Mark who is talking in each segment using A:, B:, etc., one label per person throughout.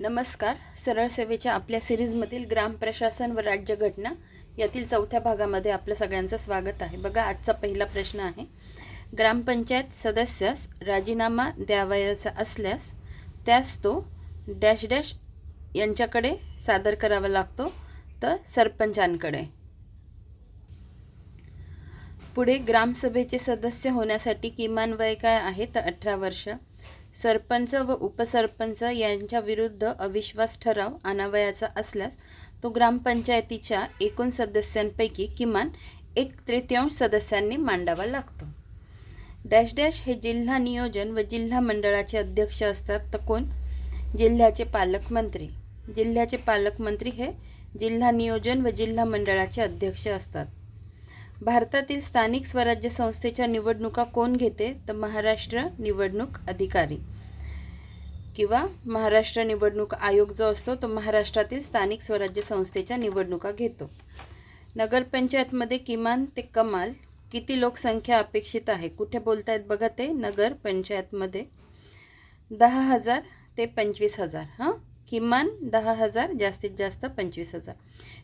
A: नमस्कार. सरळ सेवेच्या आपल्या सिरीजमधील ग्राम प्रशासन व राज्यघटना यातील चौथ्या भागामध्ये आपलं सगळ्यांचं स्वागत आहे. बघा आजचा पहिला प्रश्न आहे. ग्रामपंचायत सदस्यास राजीनामा द्यावयाचा असल्यास त्यास तो डॅश डॅश यांच्याकडे सादर करावा लागतो तर सरपंचांकडे. पुढे ग्रामसभेचे सदस्य होण्यासाठी किमान वय काय आहे? तर अठरा वर्ष. सरपंच व उपसरपंच यांच्या विरुद्ध अविश्वास ठराव आणावयाचा असल्यास तो ग्रामपंचायतीच्या एकूण सदस्यांपैकी किमान एक तृतीयांश सदस्यांनी मांडावा लागतो. डॅश डॅश हे जिल्हा नियोजन व जिल्हा मंडळाचे अध्यक्ष असतात तर कोण? जिल्ह्याचे पालकमंत्री. जिल्ह्याचे पालकमंत्री हे जिल्हा नियोजन व जिल्हा मंडळाचे अध्यक्ष असतात. भारतातील स्थानिक स्वराज्य संस्थेच्या निवडणुका कोण घेते? तर महाराष्ट्र निवडणूक अधिकारी. किंवा महाराष्ट्र निवडणूक आयोग जो असतो तो महाराष्ट्रातील स्थानिक स्वराज्य संस्थेच्या निवडणुका घेतो. नगरपंचायतमध्ये किमान ते कमाल किती लोकसंख्या अपेक्षित आहे? कुठे बोलतायत बघा ते. नगरपंचायतमध्ये दहा हजार ते पंचवीस हजार हां? किमान दहा हजार जास्तीत जास्त पंचवीस हजार.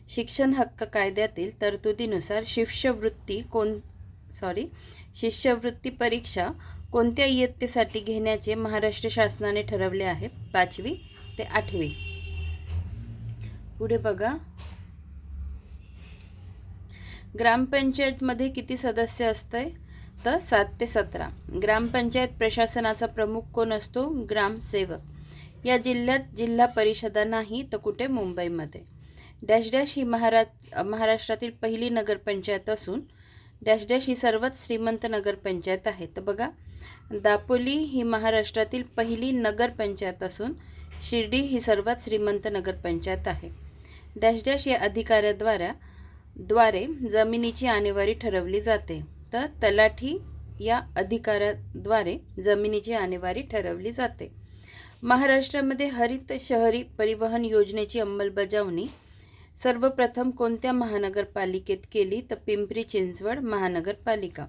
A: शिक्षण हक्क कायद्यातील तरतुदीनुसार शिष्यवृत्ती कोण सॉरी शिष्यवृत्ती परीक्षा कोणत्या इयत्तेसाठी घेण्याचे महाराष्ट्र शासनाने ठरवले आहे? पाचवी ते आठवी. पुढे बघा. ग्रामपंचायतमध्ये किती सदस्य असते तर सात ते सतरा. ग्रामपंचायत प्रशासनाचा प्रमुख कोण असतो? ग्रामसेवक. या जिल्ह्यात जिल्हा परिषदा नाही तर कुठे मुंबईमध्ये. डॅश डॅश ही महारा महाराष्ट्रातील पहिली नगरपंचायत असून डॅश डॅश ही सर्वात श्रीमंत नगरपंचायत आहे. तर बघा दापोली ही महाराष्ट्रातील पहिली नगरपंचायत असून शिर्डी ही सर्वात श्रीमंत नगरपंचायत आहे. डॅश डॅश या अधिकाऱ्याद्वारा द्वारे जमिनीची आणेवारी ठरवली जाते. तर तलाठी या अधिकाऱ्याद्वारे जमिनीची आणेवारी ठरवली जाते. महाराष्ट्रामध्ये हरित शहरी परिवहन योजनेची अंमलबजावणी सर्वप्रथम कोणत्या महानगरपालिकेत केली तर पिंपरी चिंचवड महानगरपालिका?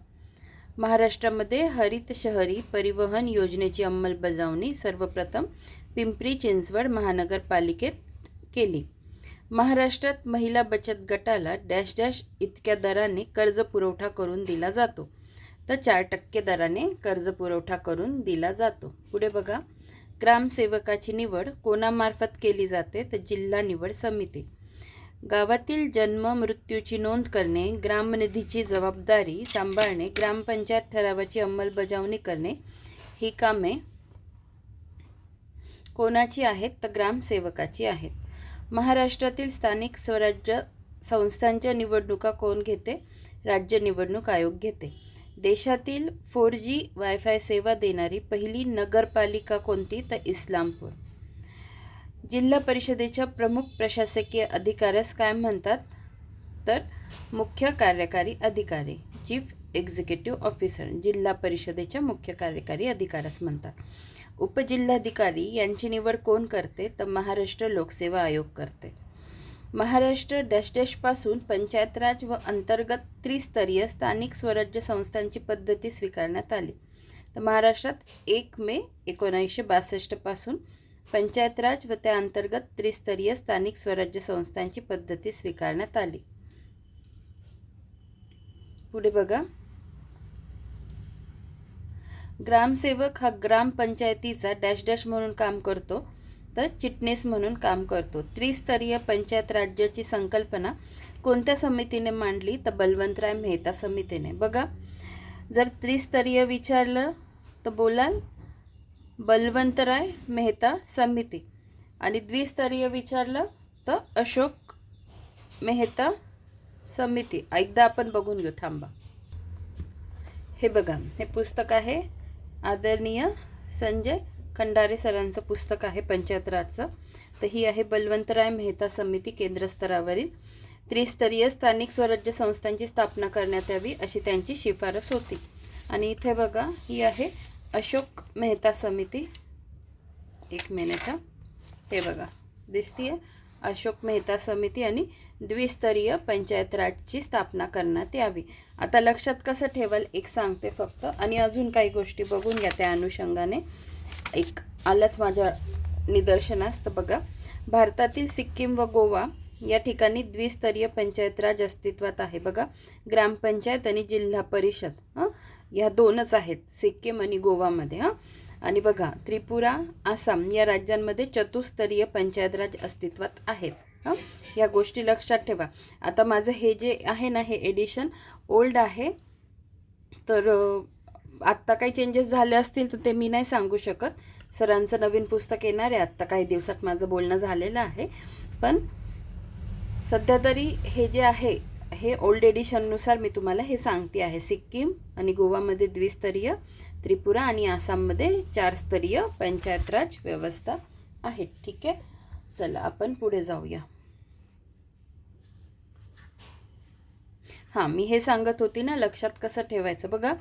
A: महाराष्ट्रामध्ये हरित शहरी परिवहन योजनेची अंमलबजावणी सर्वप्रथम पिंपरी चिंचवड महानगरपालिकेत केली. महाराष्ट्रात महिला बचत गटाला डॅश डॅश इतक्या दराने कर्ज पुरवठा करून दिला जातो. तर चार टक्के दराने कर्ज पुरवठा करून दिला जातो. पुढे बघा. ग्रामसेवकाची निवड कोणामार्फत केली जाते तर जिल्हा निवड समिती. गावातील जन्म मृत्यूची नोंद करणे ग्रामनिधीची जबाबदारी सांभाळणे ग्रामपंचायत ठरावाची अंमलबजावणी करणे ही कामे कोणाची आहेत तर ग्रामसेवकाची आहेत. महाराष्ट्रातील स्थानिक स्वराज्य संस्थांच्या निवडणुका कोण घेते? राज्य निवडणूक आयोग घेते. देशातील फोर जी वायफाय सेवा देणारी पहिली नगरपालिका कोणती? तर इस्लामपूर. जिल्हा परिषदेच्या प्रमुख प्रशासकीय अधिकाऱ्यास काय म्हणतात? तर मुख्य कार्यकारी अधिकारी चीफ एक्झिक्युटिव्ह ऑफिसर जिल्हा परिषदेच्या मुख्य कार्यकारी अधिकाऱ्यास म्हणतात. उपजिल्हाधिकारी यांची निवड कोण करते? तर महाराष्ट्र लोकसेवा आयोग करते. महाराष्ट्र डॅश डॅशपासून पंचायत राज व अंतर्गत त्रिस्तरीय स्थानिक स्वराज्य संस्थांची पद्धती स्वीकारण्यात आली. तर महाराष्ट्रात एक मे एकोणीसशे बासष्टपासून पंचायत राज व त्या अंतर्गत त्रिस्तरीय स्थानिक स्वराज्य संस्थांची पद्धती स्वीकारण्यात आली. पुढे बघा. ग्रामसेवक हा ग्रामपंचायतीचा डॅश डॅश म्हणून काम करतो. तर चिटणीस म्हणून काम करतो. त्रिस्तरीय पंचायत राज्याची संकल्पना कोणत्या समितीने मांडली तर बलवंतराय मेहता समितीने. बघा जर त्रिस्तरीय विचारलं तर बोलाल बलवंतराय मेहता समिती. आणि द्विस्तरीय विचारलं तर अशोक मेहता समिती. एकदा आपण बघून घेऊ थांबा. हे बघा हे पुस्तक आहे आदरणीय संजय खंडारे सरांचं पुस्तक आहे पंचायत राजचं तर ही आहे बलवंतराय मेहता समिती केंद्रस्तरावरील. त्रिस्तरीय स्थानिक स्वराज्य संस्थांची स्थापना करण्यात यावी अशी त्यांची शिफारस होती. आणि इथे बघा ही आहे अशोक मेहता समिती. एक मिनिट हा. हे बघा दिसतीये? अशोक मेहता समिती आणि द्विस्तरीय पंचायत राजची स्थापना करण्यात यावी. आता लक्षात कसं ठेवाल? एक सांगते फक्त. आणि अजून काही गोष्टी बघून घ्या त्या अनुषंगाने. एक आलंच माझ्या निदर्शनास. तर बघा भारतातील सिक्कीम व गोवा या ठिकाणी द्विस्तरीय पंचायत राज अस्तित्वात आहे. बघा ग्रामपंचायत आणि जिल्हा परिषद हां ह्या दोनच आहेत सिक्कीम आणि गोवामध्ये हां. आणि बघा त्रिपुरा आसाम या राज्यांमध्ये चतुस्तरीय पंचायत राज अस्तित्वात आहेत हां. या गोष्टी लक्षात ठेवा. आता माझं हे जे आहे ना हे एडिशन ओल्ड आहे. तर आत्ता काही चेंजेस झाले असतील तर ते मी नाही सांगू शकत. सरांचं नवीन पुस्तक येणार आहे. आत्ता काही दिवसात माझं बोलणं झालेलं आहे. पण सध्या तरी हे जे आहे हे ओल्ड एडिशननुसार मी तुम्हाला हे सांगते आहे. सिक्कीम आणि गोवामध्ये द्विस्तरीय त्रिपुरा आणि आसाममध्ये चारस्तरीय पंचायत राज व्यवस्था आहे. ठीक आहे? चला आपण पुढे जाऊया. हां मी हे सांगत होती ना लक्षात कसं ठेवायचं? बघा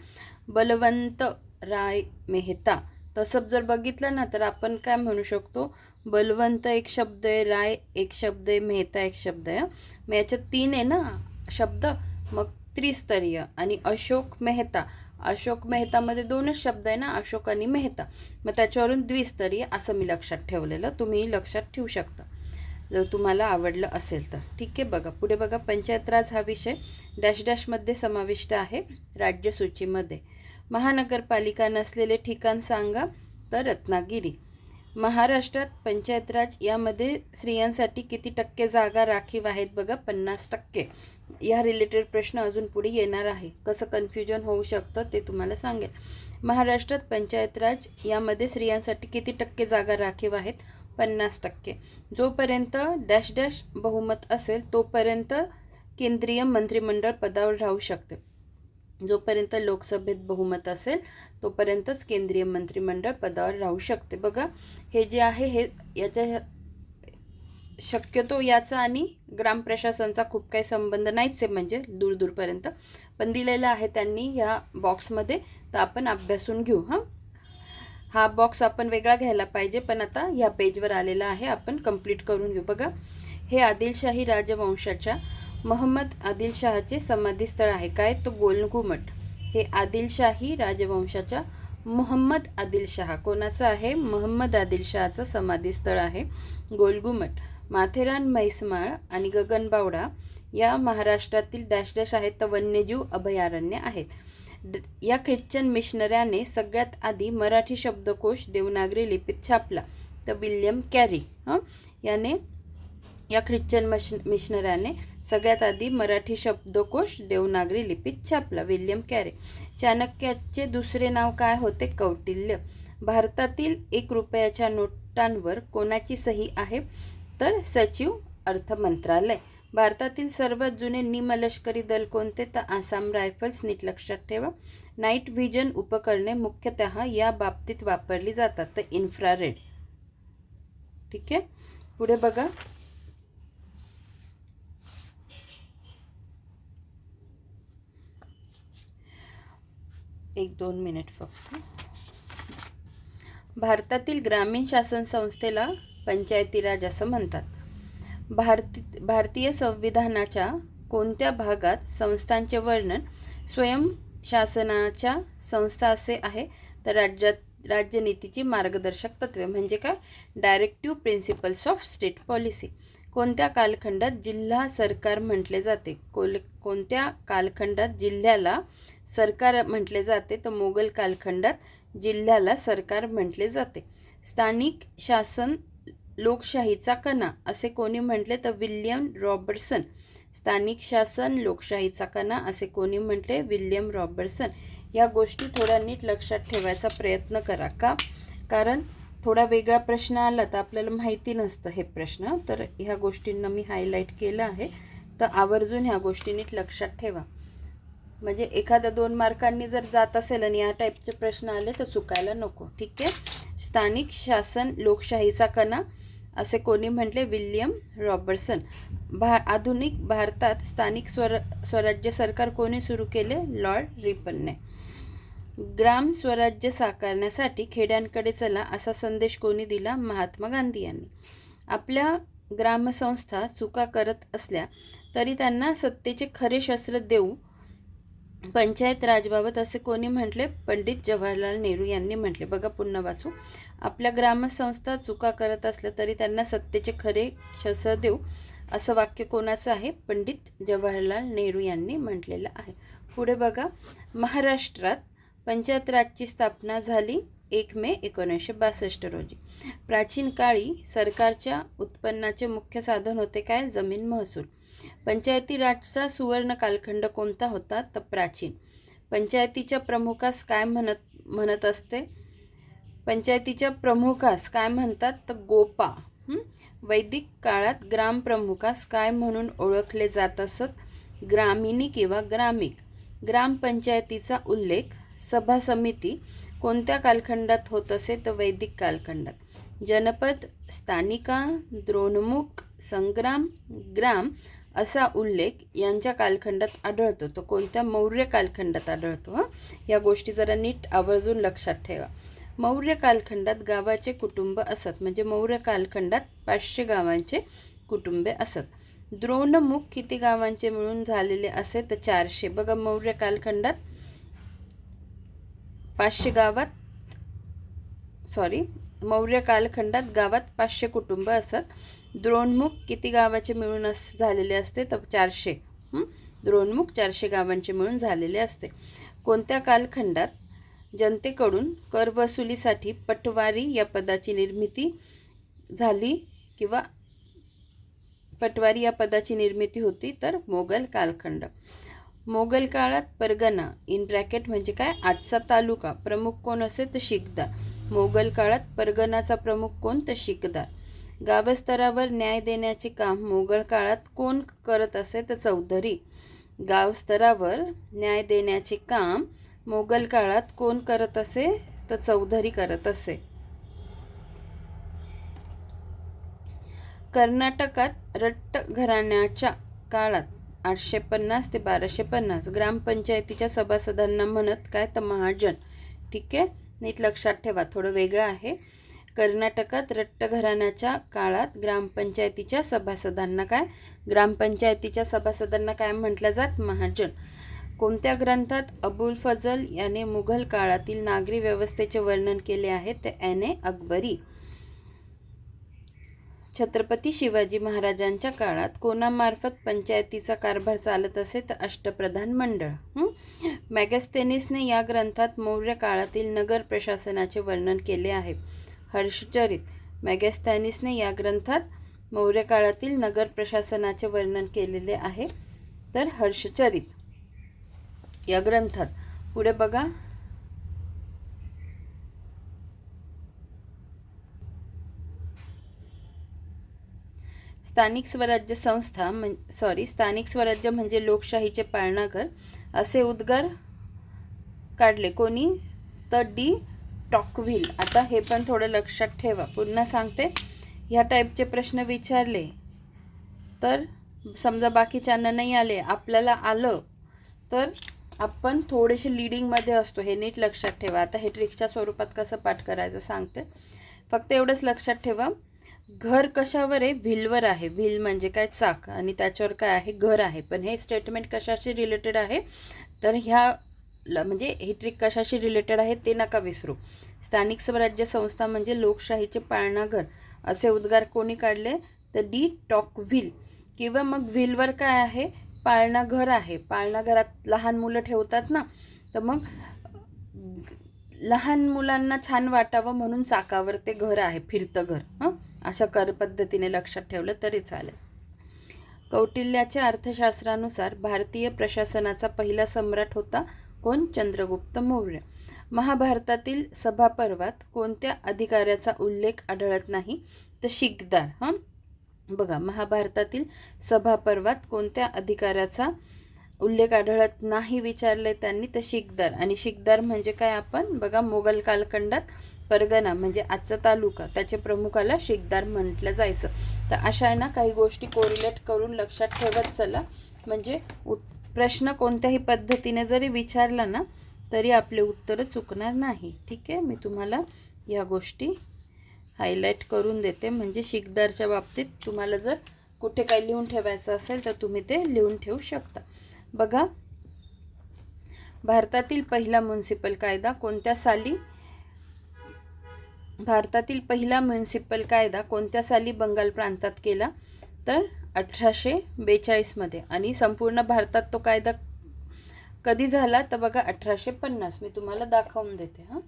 A: बलवंत राय मेहता. तसं जर बघितलं ना तर आपण काय म्हणू शकतो? बलवंत एक शब्द आहे राय एक शब्द आहे मेहता एक शब्द आहे. मग याच्यात तीन आहे ना शब्द? मग त्रिस्तरीय आणि अशोक मेहता. अशोक मेहतामध्ये दोनच शब्द आहे ना अशोक आणि मेहता. मग त्याच्यावरून द्विस्तरीय असं मी लक्षात ठेवलेलं. तुम्ही लक्षात ठेवू शकता. जर तुम्हाला आवडलं असेल तर. ठीक आहे बघा. पुढे बघा पंचायत राज हा विषय. डॅश डॅशमध्ये समाविष्ट आहे राज्यसूचीमध्ये. महानगरपालिका नसलेले ठिकाण सांगा तर रत्नागिरी. महाराष्ट्रात पंचायत राज यामध्ये स्त्रियांसाठी किती टक्के जागा राखीव आहेत बघा पन्नास टक्के. या रिलेटेड प्रश्न अजून पुढे येणार आहे. कसं कन्फ्युजन होऊ शकतं ते तुम्हाला सांगेल. महाराष्ट्रात पंचायत राज यामध्ये स्त्रियांसाठी किती टक्के जागा राखीव आहेत? पन्नास टक्के. जोपर्यंत डॅश डॅश बहुमत असेल तोपर्यंत केंद्रीय मंत्रिमंडळ पदावर राहू शकते. जोपर्यंत लोकसभेत बहुमत असेल तोपर्यंतच केंद्रीय मंत्रिमंडळ पदावर राहू शकते. बघा हे जे आहे हे याच्या शक्यतो याचा आणि ग्राम प्रशासनचा खूप काही संबंध नाहीच आहे म्हणजे दूर दूरपर्यंत. पण दिलेलं आहे त्यांनी ह्या बॉक्समध्ये तर आपण अभ्यासून घेऊ हां. हा बॉक्स आपण वेगळा घ्यायला पाहिजे पण आता ह्या पेजवर आलेला आहे आपण कंप्लीट करून घेऊ. बघा हे आदिलशाही राजवंशाच्या महम्मद आदिलशहाचे समाधीस्थळ आहे. काय? तो गोलघुमट. हे आदिलशाही राजवंशाच्या मोहम्मद आदिलशहा. कोणाचं आहे? मोहम्मद आदिलशहाचं समाधीस्थळ आहे. गोलघुमट. माथेरान म्हैसमाळ आणि गगनबावडा या महाराष्ट्रातील डॅश डॅश आहेत. तर वन्यजीव अभयारण्य आहेत. या ख्रिश्चन मिशनऱ्याने सगळ्यात आधी मराठी शब्दकोश देवनागरी लिपीत छापला. तर विल्यम कॅरी हां? याने या ख्रिश्चन मश मिशनऱ्याने सगळ्यात आधी मराठी शब्दकोश देवनागरी लिपीत छापला. William carry. चाणक्याचे दुसरे नाव काय होते? कौटिल्य. भारतातील एक रुपयाच्या नोटांवर कोणाची सही आहे? तर सचिव अर्थ मंत्रालय. भारतातील सर्वात जुने निमलष्करी दल कोणते? तर आसाम रायफल्स नीट लक्षात ठेवा. नाईट व्हिजन उपकरणे मुख्यतः या बाबतीत वापरली जातात. तर इन्फ्रारेड. ठीक आहे? पुढे बघा. एक दोन मिनिट फक्त. भारतातील ग्रामीण शासन संस्थेला पंचायती राज असं म्हणतात. भारती भारतीय संविधानाच्या कोणत्या भागात संस्थांचे वर्णन स्वयंशासनाच्या संस्था असे आहे? तर राज्यात राज्यनीतीची मार्गदर्शक तत्वे म्हणजे काय? Directive principles of state policy कोणत्या कालखंडात जिल्हा सरकार म्हटले जाते? कोल कोणत्या कालखंडात जिल्ह्याला सरकार म्हटले जाते? तर मोगल कालखंडात जिल्ह्याला सरकार म्हटले जाते. स्थानिक शासन लोकशाहीचा कणा असे कोणी म्हटले तर विल्यम रॉबर्टसन. स्थानिक शासन लोकशाहीचा कणा असे कोणी म्हटले विल्यम रॉबर्टसन. या गोष्टी थोड्या नीट लक्षात ठेवायचा प्रयत्न करा का? कारण थोडा वेगळा प्रश्न आला तर आपल्याला माहिती नसतं हे प्रश्न. तर ह्या गोष्टींना मी हायलाईट केलं आहे. तर आवर्जून ह्या गोष्टी नीट लक्षात ठेवा. म्हणजे एखाद्या दोन मार्कांनी जर जात असेल आणि या टाईपचे प्रश्न आले तर चुकायला नको. ठीक आहे? स्थानिक शासन लोकशाहीचा कणा असे कोणी म्हटले? William Robertson. भा आधुनिक भारतात स्थानिक स्वर स्वराज्य सरकार कोणी सुरू केले? लॉर्ड रिपनने. ग्राम स्वराज्य साकारण्यासाठी खेड्यांकडे चला असा संदेश कोणी दिला? महात्मा गांधी यांनी. आपल्या ग्रामसंस्था चुका करत असल्या तरी त्यांना सत्तेचे खरे शस्त्र देऊ पंचायत राजबाबत असे कोणी म्हटले? पंडित जवाहरलाल नेहरू यांनी म्हटले. बघा पुन्हा वाचू. आपल्या ग्रामसंस्था चुका करत असल्या तरी त्यांना सत्तेचे खरे शस्त्र देऊ असं वाक्य कोणाचं आहे? पंडित जवाहरलाल नेहरू यांनी म्हटलेलं आहे. पुढे बघा. महाराष्ट्रात पंचायत राजची स्थापना झाली एक मे एकोणीसशे बासष्ट रोजी. प्राचीन काळी सरकारच्या उत्पन्नाचे मुख्य साधन होते काय? जमीन महसूल. पंचायती राजचा सुवर्ण कालखंड कोणता होता? तर प्राचीन. पंचायतीच्या प्रमुखास काय म्हणत म्हणत असते? पंचायतीच्या प्रमुखास काय म्हणतात? तर गोपा. वैदिक काळात ग्रामप्रमुखास काय म्हणून ओळखले जात असत? ग्रामिणी किंवा ग्रामिक. ग्रामपंचायतीचा उल्लेख सभा समिती कोणत्या कालखंडात होत असे? तर वैदिक कालखंडात. जनपद स्थानिका द्रोणमुख संग्राम ग्राम असा उल्लेख यांच्या कालखंडात आढळतो. तो कोणत्या मौर्य कालखंडात आढळतो हां? या गोष्टी जरा नीट आवर्जून लक्षात ठेवा. मौर्य कालखंडात गावाचे कुटुंब असत म्हणजे मौर्य कालखंडात पाचशे गावांचे कुटुंबे असत. द्रोणमुख किती गावांचे मिळून झालेले असे तर चारशे. बघा मौर्य कालखंडात पाचशे गावात सॉरी मौर्य कालखंडात गावात पाचशे कुटुंब असत. द्रोणमुख किती गावाचे मिळून अस झालेले असते? तर चारशे. द्रोणमुख चारशे गावांचे मिळून झालेले असते. कोणत्या कालखंडात जनतेकडून कर वसुलीसाठी पटवारी या पदाची निर्मिती झाली किंवा पटवारी या पदाची निर्मिती होती तर मोगल कालखंड. मोगल काळात परगणा इन ब्रॅकेट म्हणजे काय? आजचा तालुका. प्रमुख कोण असे तर शिकदार. मोगल काळात परगणाचा प्रमुख कोण? तर शिकदार. गावस्तरावर न्याय देण्याचे काम मोगल काळात कोण करत असे तर चौधरी. गावस्तरावर न्याय देण्याचे काम मोगल काळात कोण करत असे तर चौधरी करत असे. कर्नाटकात रट्ट घराण्याच्या काळात आठशे पन्नास ते बाराशे पन्नास ग्रामपंचायतीच्या सभासदांना म्हणत काय तर महाजन. ठीक आहे? नीट लक्षात ठेवा थोडं वेगळं आहे. कर्नाटकात रट्ट घराण्याच्या काळात ग्रामपंचायतीच्या सभासदांना काय? ग्रामपंचायतीच्या सभासदांना काय म्हटलं जात? महाजन. कोणत्या ग्रंथात अबुल फजल याने मुघल काळातील नागरी व्यवस्थेचे वर्णन केले आहे? ते एन. ए. अकबरी. छत्रपती शिवाजी महाराजांच्या काळात कोणामार्फत पंचायतीचा कारभार चालत असे तर अष्टप्रधान मंडळ. हं? मॅगस्थेनिसने या ग्रंथात मौर्य काळातील नगर प्रशासनाचे वर्णन केले आहे. हर्षचरित. मॅगॅस्थॅनिसने या ग्रंथात मौर्य काळातील नगर प्रशासनाचे वर्णन केलेले आहे. तर हर्षचरित. या ग्रंथात पुढे बघा. स्थानिक स्वराज्य संस्था म्हण सॉरी स्थानिक स्वराज्य म्हणजे लोकशाहीचे पाळणाघर असे उद्गार काढले. कोणी? तर डी. टॉकविल आता हे पण थोडं लक्षात ठेवा. पुन्हा सांगते. ह्या टाईपचे प्रश्न विचारले. तर समजा बाकीच्यांना नाही आले आपल्याला आलं तर आपण थोडेसे लिडिंगमध्ये असतो. हे नीट लक्षात ठेवा. आता हे ट्रिक्सच्या स्वरूपात कसं पाठ करायचं सांगते. फक्त एवढंच लक्षात ठेवा. घर कशावर आहे? व्हीलवर आहे. व्हील म्हणजे काय? चाक. आणि त्याच्यावर काय आहे? घर आहे. पण हे स्टेटमेंट कशाशी रिलेटेड आहे? तर ह्या म्हणजे ही ट्रिक कशाशी रिलेटेड आहे ते नका विसरू. स्थानिक स्वराज्य संस्था म्हणजे लोकशाहीचे पाळणाघर. असे उद्गार कोणी काढले? तर डी टॉक व्हील किंवा मग व्हीलवर काय आहे? पाळणाघर आहे. पाळणाघरात लहान मुलं ठेवतात ना? तर मग लहान मुलांना छान वाटावं म्हणून चाकावर ते घर आहे फिरतं घर. हं? अशा कर पद्धतीने लक्षात ठेवलं तरी चालेल. कौटिल्याच्या अर्थशास्त्रानुसार भारतीय प्रशासनाचा पहिला सम्राट होता कोण? चंद्रगुप्त मौर्य. महाभारतातील सभापर्वात कोणत्या अधिकाऱ्याचा उल्लेख आढळत नाही? तर शिकदार हां? बघा महाभारतातील सभापर्वात कोणत्या अधिकाऱ्याचा उल्लेख आढळत नाही विचारले त्यांनी तर शिकदार आणि शिकदार म्हणजे काय आपण? बघा मोगल कालखंडात परगणा म्हणजे आजचा तालुका त्याचे प्रमुखाला शिकदार म्हटलं जायचं. तर अशा आहे ना काही गोष्टी कोरिलेट करून लक्षात ठेवत चला. म्हणजे उत् प्रश्न कोणत्याही पद्धतीने जरी विचारला ना तरी आपले उत्तरं चुकणार नाही. ठीक आहे? मी तुम्हाला या गोष्टी हायलाईट करून देते. म्हणजे शिकदारच्या बाबतीत तुम्हाला जर कुठे काही लिहून ठेवायचं असेल तर तुम्ही ते लिहून ठेवू शकता. बघा भारतातील पहिला म्युन्सिपल कायदा कोणत्या साली भारतातील पहिला म्युन्सिपल कायदा कोणत्या साली बंगाल प्रांतात केला? तर अठराशे बेचाळीसमध्ये आणि संपूर्ण भारतात तो कायदा कधी झाला? तर बघा अठराशे पन्नास. मी तुम्हाला दाखवून देते हां.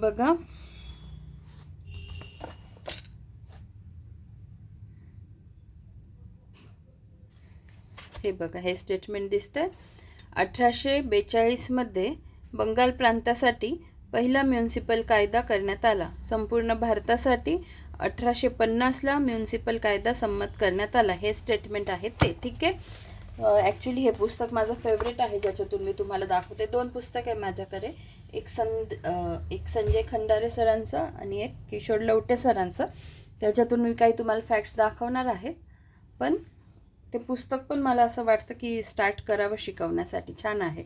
A: बघा. हे बघा हे स्टेटमेंट दिसतंय. अठराशे बेचाळीसमध्ये बंगाल प्रांतासाठी पहिला म्युन्सिपल कायदा करण्यात आला. संपूर्ण भारतासाठी अठराशे पन्नासला म्युन्सिपल कायदा संमत करण्यात आला. हे स्टेटमेंट आहे ते ठीक आहे? ॲक्च्युली हे पुस्तक माझं फेवरेट आहे ज्याच्यातून मी तुम्हाला दाखवते. दोन पुस्तक आहे माझ्याकडे. एक संद एक संजय खंडारे सरांचं आणि एक किशोर लवटे सरांचं. त्याच्यातून मी काही तुम्हाला फॅक्ट्स दाखवणार आहे. पण ते पुस्तक पण मला असं वाटतं की स्टार्ट करावं शिकवण्यासाठी. छान आहे.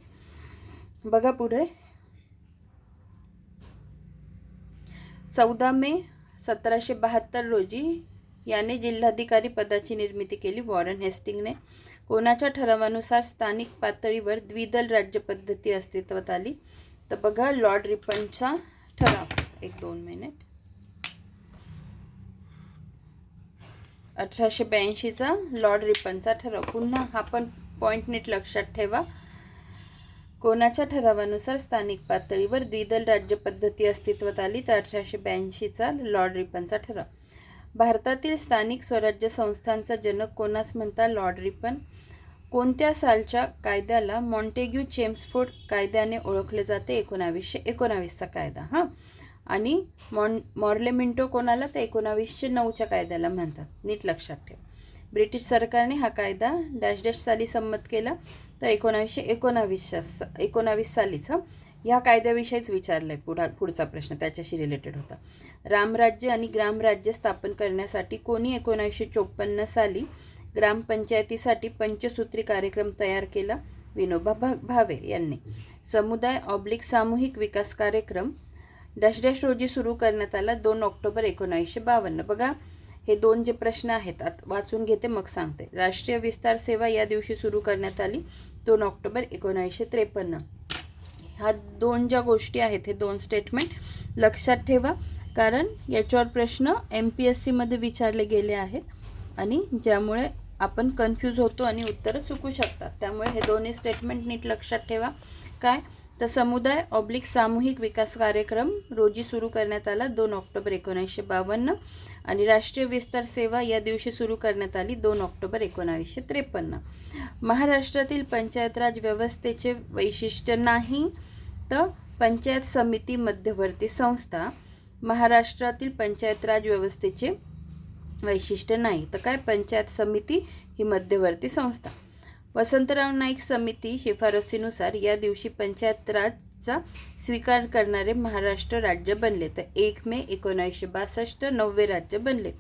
A: बघा पुढे. चौदा मे सतराशे बहात्तर रोजी याने जिल्हाधिकारी पदाची निर्मिती केली वॉरन हेस्टिंगने. कोणाच्या ठरावानुसार स्थानिक पातळीवर द्विदल राज्य पद्धती अस्तित्वात आली. तर बघा लॉर्ड रिपनचा ठराव. एक दोन मिनिट. अठराशे ब्याऐंशीचा लॉर्ड रिपनचा ठराव. पुन्हा हा पण पॉईंट नीट लक्षात ठेवा. कोणाच्या ठरावानुसार स्थानिक पातळीवर द्विदल राज्य पद्धती अस्तित्वात आली तर अठराशे ब्याऐंशीचा लॉर्ड रिपनचा ठराव. भारतातील स्थानिक स्वराज्य संस्थांचा जनक कोणास म्हणता? Lord Ripon. कोणत्या सालच्या कायद्याला मॉन्टेग्यू चेम्सफोर्ड कायद्याने ओळखले जाते? एकोणावीसशे एकोणावीसचा कायदा हां. आणि मॉन मॉर्लेमिंटो कोणाला तर एकोणावीसशे नऊच्या कायद्याला म्हणतात. नीट लक्षात ठेव. ब्रिटिश सरकारने हा कायदा डॅश डॅश साली संमत केला. तर एकोणावीसशे एकोणावीसच्या एकोणावीस सालीच हं. ह्या कायद्याविषयीच विचारलं आहे पुढा पुढचा प्रश्न त्याच्याशी रिलेटेड होता. रामराज्य आणि ग्रामराज्य स्थापन करण्यासाठी कोणी एकोणावीसशे चोपन्न साली ग्रामपंचायतीसाठी पंचसूत्री कार्यक्रम तयार केला विनोबा भा भावे यांनी. समुदाय ऑब्लिक सामूहिक विकास कार्यक्रम डॅश डॅश रोजी सुरू करण्यात आला दोन ऑक्टोबर एकोणावीसशे बावन्न. बघा हे दोन जे प्रश्न आहेत आत वाचून घेते मग सांगते. राष्ट्रीय विस्तार सेवा या दिवशी सुरू करण्यात आली दोन ऑक्टोबर एकोणावीसशे त्रेपन्न. ह्या दोन ज्या गोष्टी आहेत हे दोन स्टेटमेंट लक्षात ठेवा कारण याच्यावर प्रश्न एम पी एस सीमध्ये विचारले गेले आहेत आणि ज्यामुळे आपण कन्फ्यूज होतो आणि उत्तरं चुकू शकतात. त्यामुळे हे दोन्ही स्टेटमेंट नीट लक्षात ठेवा. काय? तर समुदाय ऑब्लिक सामूहिक विकास कार्यक्रम रोजी सुरू करण्यात आला दोन ऑक्टोबर एकोणीसशे बावन्न आणि राष्ट्रीय विस्तार सेवा या दिवशी सुरू करण्यात आली दोन ऑक्टोबर एकोणावीसशे त्रेपन्न. महाराष्ट्रातील पंचायत राज व्यवस्थेचे वैशिष्ट्य नाही तर पंचायत समिती मध्यवर्ती संस्था महाराष्ट्रातील पंचायत राज व्यवस्थेचे वैशिष्ट्य नाही. तर काय? पंचायत समिती ही मध्यवर्ती संस्था. वसंतराव नाईक समिती शिफारसीनुसार या दिवशी पंचायत राजचा स्वीकार करणारे महाराष्ट्र राज्य बनले. तर एक मे एकोणीसशे बासष्ट नववे राज्य बनले.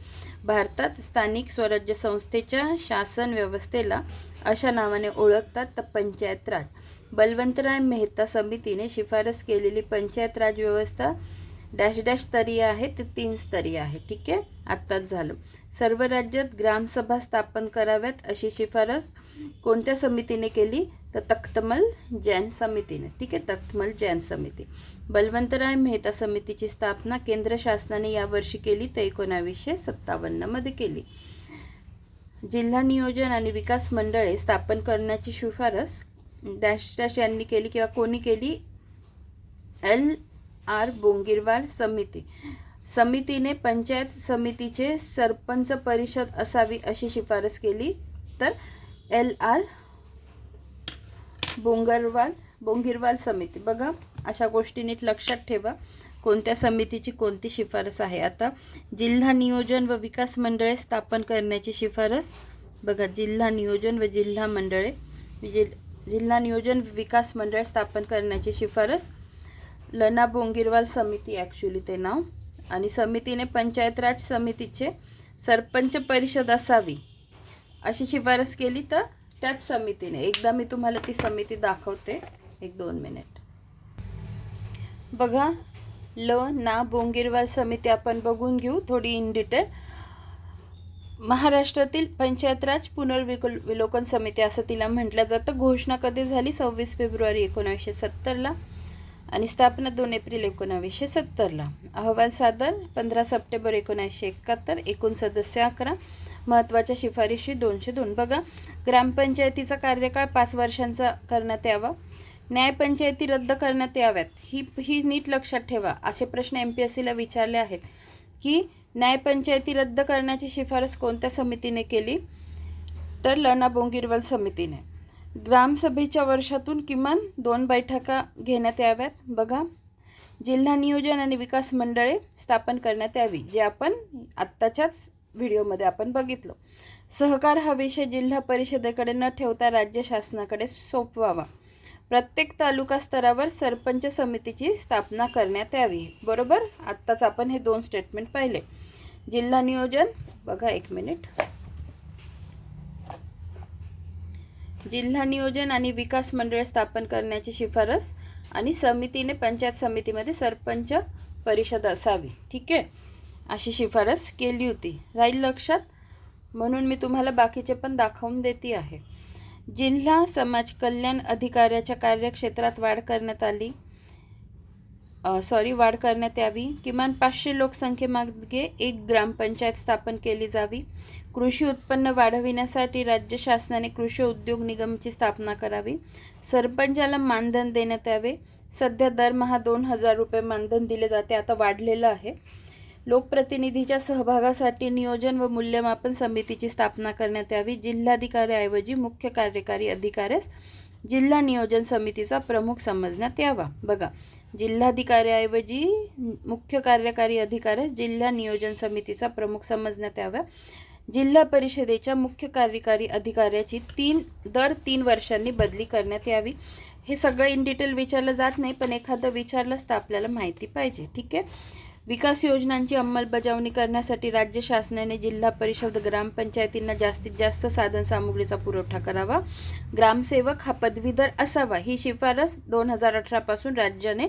A: भारतात स्थानिक स्वराज्य संस्थेच्या शासन व्यवस्थेला अशा नावाने ओळखतात तर पंचायत राज बलवंतराय मेहता समितीने शिफारस केलेली पंचायत राज व्यवस्था डॅश डॅश स्तरीय आहे ते तीन स्तरीय आहे. ठीक आहे? आत्ताच झालं. सर्व राज्यात ग्रामसभा स्थापन कराव्यात अशी शिफारस कोणत्या समितीने केली? तर तख्तमल जैन समितीने. ठीक आहे? तख्तमल जैन समिती. बलवंतराय मेहता समितीची स्थापना केंद्र शासनाने यावर्षी केली तर एकोणावीसशे सत्तावन्नमध्ये केली. जिल्हा नियोजन आणि विकास मंडळे स्थापन करण्याची शिफारस डॅश डॅश यांनी केली किंवा कोणी केली? एल आर बोंगिरवार समिती. समितीने पंचायत समितीचे सरपंच परिषद असावी अशी शिफारस केली. तर एल आर बोंगरवाल बोंगिरवाल समिती. बघा अशा गोष्टी नीट लक्षात ठेवा. कोणत्या समितीची कोणती शिफारस आहे? आता जिल्हा नियोजन व विकास मंडळे स्थापन करण्याची शिफारस. बघा जिल्हा नियोजन व जिल्हा मंडळे. जि जिल्हा नियोजन विकास मंडळ स्थापन करण्याची शिफारस. लना बोंगिरवाल समिती ॲक्च्युली ते नाव. आणि समितीने पंचायत राज समितीचे सरपंच परिषद असावी अशी शिफारस केली तर त्याच समितीने. एकदा मी तुम्हाला ती समिती दाखवते. एक दोन मिनिट बघा ल ना बोंगिरवाल समिती आपण बघून घेऊ थोडी इन डिटेल महाराष्ट्रातील पंचायत राज पुनर्विकल विलोकन समिती असं तिला म्हटलं जातं. घोषणा कधी झाली? सव्वीस फेब्रुवारी एकोणावीसशे सत्तरला. आणि स्थापना दोन एप्रिल एकोणावीसशे सत्तरला. अहवाल सादर पंधरा सप्टेंबर एकोणीसशे एकाहत्तर एकूण सदस्य अकरा. महत्त्वाच्या शिफारशी दोनशे दोन. बघा ग्रामपंचायतीचा कार्यकाळ पाच वर्षांचा करण्यात यावा. न्यायपंचायती रद्द करण्यात याव्यात. ही ही नीट लक्षात ठेवा असे प्रश्न एम पी एस सीला विचारले आहेत की न्यायपंचायती रद्द करण्याची शिफारस कोणत्या समितीने केली? तर लना बोंगिरवाल समितीने. ग्रामसभेच्या वर्षातून किमान दोन बैठका घेण्यात याव्यात. बघा जिल्हा नियोजन आणि विकास मंडळे स्थापन करण्यात यावी जे आपण आत्ताच्याच व्हिडिओमध्ये आपण बघितलं. सहकार हा विषय जिल्हा परिषदेकडे न ठेवता राज्य शासनाकडे सोपवावा. प्रत्येक तालुका स्तरावर सरपंच समितीची स्थापना करण्यात यावी. बरोबर? आत्ताच आपण हे दोन स्टेटमेंट पाहिले. जिल्हा नियोजन बघा एक मिनिट जिल्हा नियोजन आणि विकास मंडळे स्थापन करण्याची शिफारस आणि समितीने पंचायत समितीमध्ये सरपंच परिषद असावी. ठीक आहे? अशी शिफारस केली होती. राहील लक्षात? म्हणून मी तुम्हाला बाकीचे पण दाखवून देते आहे. जिल्हा समाज कल्याण अधिकाऱ्याच्या कार्यक्षेत्रात वाढ करण्यात आली. सॉरी वाढ करण्यात यावी. किमान पाचशे लोकसंख्येमागे एक ग्रामपंचायत स्थापन केली जावी. कृषी उत्पन्न वाढविण्यासाठी राज्य शासनाने कृषी उद्योग निगमची स्थापना करावी. सरपंचाला मानधन देण्यात यावे. सध्या दरमहा दोन हजार रुपये मानधन दिले जाते. आता वाढलेलं आहे. लोकप्रतिनिधीच्या सहभागासाठी नियोजन व मूल्यमापन समितीची स्थापना करण्यात यावी. जिल्हाधिकाऱ्याऐवजी मुख्य कार्यकारी अधिकाऱ्यास जिल्हा नियोजन समितीचा प्रमुख समजण्यात यावा. बघा जिल्हाधिकाऱ्याऐवजी मुख्य कार्यकारी अधिकाऱ्यास जिल्हा नियोजन समितीचा प्रमुख समजण्यात यावा जिल्हा परिषदेच्या मुख्य कार्यकारी अधिकाऱ्याची तीन दर तीन वर्षांनी बदली करण्यात यावी. हे सगळं इन डिटेल विचारलं जात नाही पण एखादं विचारलंच तर आपल्याला माहिती पाहिजे ठीक आहे? विकास योजनांची अंमलबजावणी करण्यासाठी राज्य शासनाने जिल्हा परिषद ग्रामपंचायतींना जास्तीत जास्त साधनसामुग्रीचा पुरवठा करावा. ग्रामसेवक हा पदवीधर असावा ही शिफारस दोन हजार अठरापासून राज्याने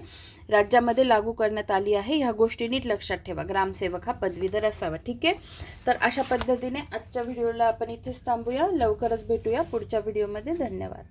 A: राज्यामध्ये लागू करण्यात आली आहे. ह्या गोष्टी नीट लक्षात ठेवा. ग्रामसेवक हा पदवीधर असावा ठीक आहे? तर अशा पद्धतीने आजच्या व्हिडिओला आपण इथेच थांबूया. लवकरच भेटूया पुढच्या व्हिडिओमध्ये. धन्यवाद.